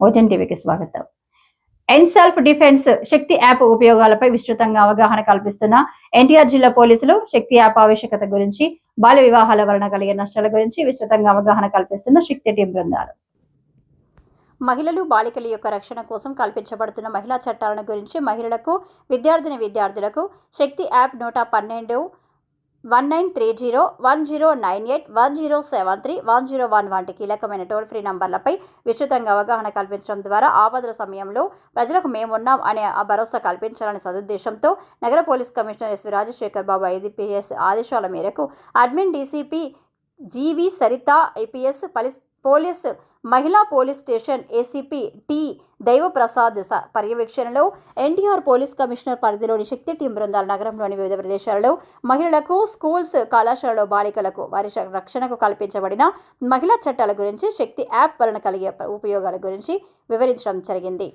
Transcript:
Ozone టీవీకి స్వాగతం. And self defence Shakti app ఉపయోగాలపై విస్తృతంగా అవగాహన కల్పిస్తున్న ఎన్టీఆర్ జిల్లా పోలీసులు శక్తి యాప్ ఆవశ్యకత గురించి బాల్య వివాహాల వలన కలిగే నష్టాల గురించి విస్తృతంగా అవగాహన కల్పిస్తున్న శక్తి టీం బృందాలు. మహిళలు బాలికల యొక్క రక్షణ కోసం కల్పించబడుతున్న మహిళా చట్టాలను గురించి మహిళలకు విద్యార్థిని విద్యార్థులకు శక్తి యాప్ నూట పన్నెండు one nine three zero one zero nine eight one zero seven three one zero one వంటి కీలకమైన టోల్ ఫ్రీ నంబర్లపై విస్తృతంగా అవగాహన కల్పించడం ద్వారా ఆపదల సమయంలో ప్రజలకు మేమున్నాం అనే ఆ భరోసా కల్పించాలనే సదుద్దేశంతో నగర police commissioner SV Rajasekhar Babu IPS ఆదేశాల మేరకు admin DCP GV Saritha IPS పలి పోలీస్ మహిళా police station ACP T Daivaprasad స- పర్యవేక్షణలో ఎన్టీఆర్ పోలీస్ కమిషనర్ పరిధిలోని శక్తి టీం బృందాలు నగరంలోని వివిధ ప్రదేశాలలో మహిళలకు స్కూల్స్ కళాశాలలో బాలికలకు వారి రక్షణకు కల్పించబడిన మహిళా చట్టాల గురించి శక్తి యాప్ వలన కలిగే ఉపయోగాల గురించి వివరించడం జరిగింది.